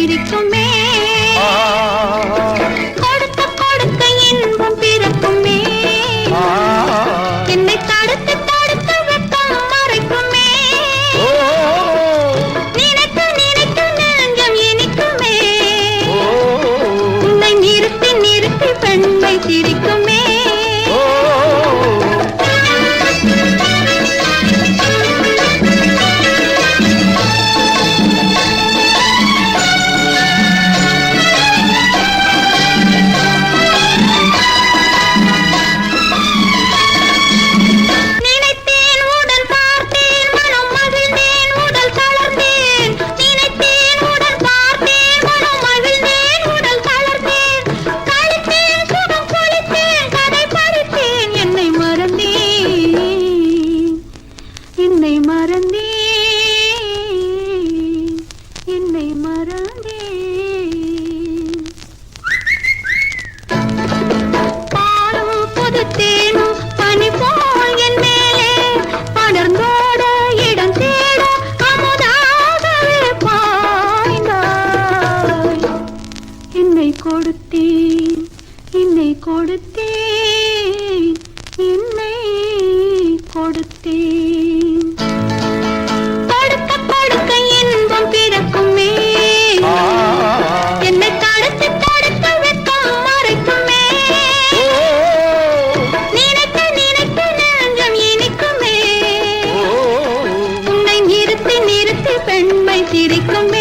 சிரிக்குமே சிரிக்குமே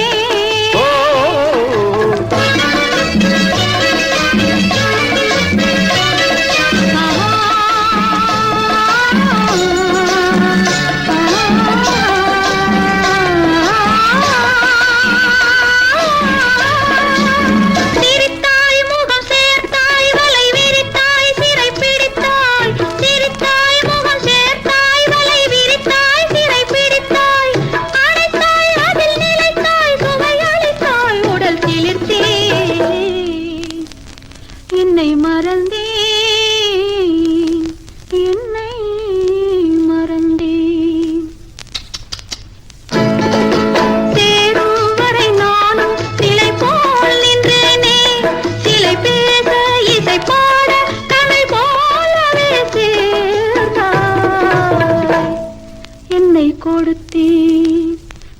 கொடுத்தேன்.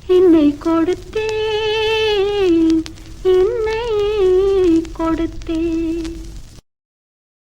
என்னை கொடுத்தேன். என்னை கொடுத்தேன்.